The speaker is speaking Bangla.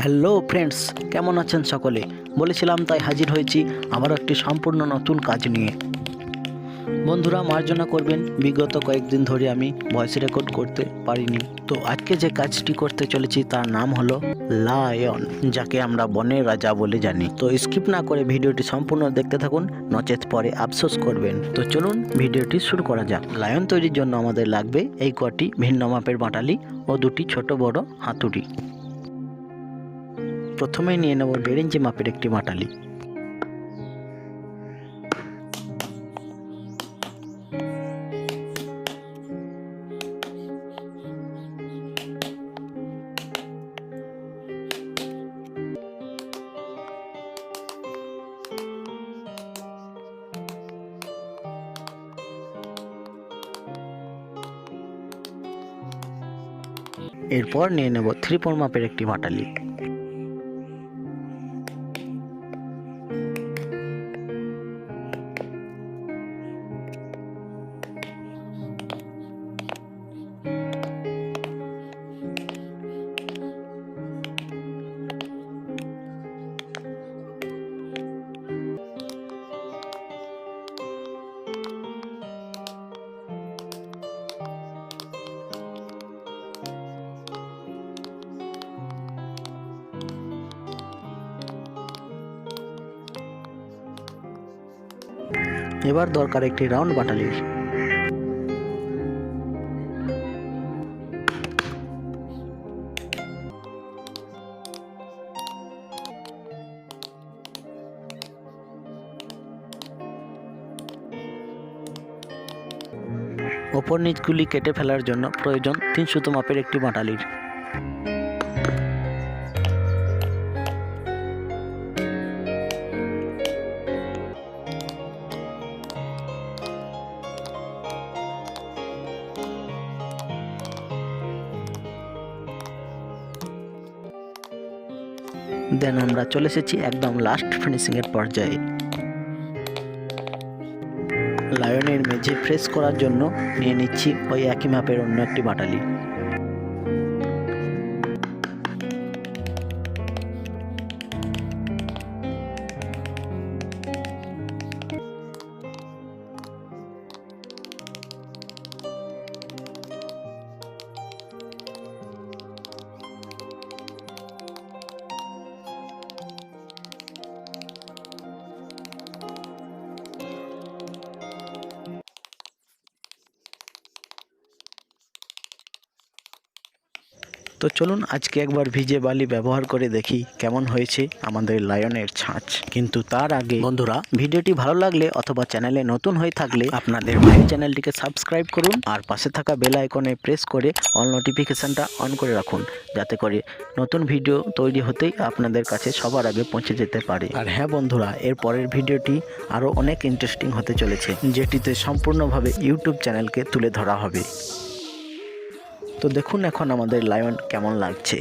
হ্যালো ফ্রেন্ডস, কেমন আছেন সকলে? বলেছিলাম তাই হাজির হয়েছি আবার একটি সম্পূর্ণ নতুন কাজ নিয়ে। বন্ধুরা, মার্জনা করবেন। বিগত কয়েকদিন ধরে আমি ভয়েস রেকর্ড করতে পারিনি। তো আজকে যে কাজটি করতে চলেছি তার নাম হলো লায়ন, যাকে আমরা বনের রাজা বলে জানি। তো স্কিপ না করে ভিডিওটি সম্পূর্ণ দেখতে থাকুন, নচেত পরে আফসোস করবেন। তো চলুন ভিডিওটি শুরু করা যাক। লায়ন তৈরির জন্য আমাদের লাগবে এই কটি ভিন্ন মাপের বাটালি ও দুটি ছোট বড় হাতুড়ি। প্রথমেই নিয়ে নেব দেড় মাপের একটি বাটালি এরপর নিয়ে নেব থ্রি ফোর মাপের একটি বাটালি এবার দরকার একটি রাউন্ড বাটালির। ওপর নিচগুলি কেটে ফেলার জন্য প্রয়োজন তিন মাপের একটি বাটালির। দেন আমরা চলে এসেছি একদম লাস্ট ফিনিশিংয়ের পর্যায়ে। লায়নের মেঝে ফ্রেশ করার জন্য নিয়ে নিচ্ছি ওই একই মাপের অন্য একটি বাটালি। তো চলুন আজকে একবার ভিজে বালি ব্যবহার করে দেখি কেমন হয়েছে আমাদের লায়নের ছাঁচ। কিন্তু তার আগে বন্ধুরা, ভিডিওটি ভালো লাগলে অথবা চ্যানেলে নতুন হয়ে থাকলে আপনাদের ভাই চ্যানেলটিকে সাবস্ক্রাইব করুন আর পাশে থাকা বেল আইকনে প্রেস করে অল নোটিফিকেশনটা অন করে রাখুন, যাতে করে নতুন ভিডিও তৈরি হতেই আপনাদের কাছে সবার আগে পৌঁছে যেতে পারে। আর হ্যাঁ বন্ধুরা, এর পরের ভিডিওটি আরও অনেক ইন্টারেস্টিং হতে চলেছে, যেটিতে সম্পূর্ণভাবে ইউটিউব চ্যানেলকে তুলে ধরা হবে। তো দেখুন এখন আমাদের লায়ন কেমন লাগছে।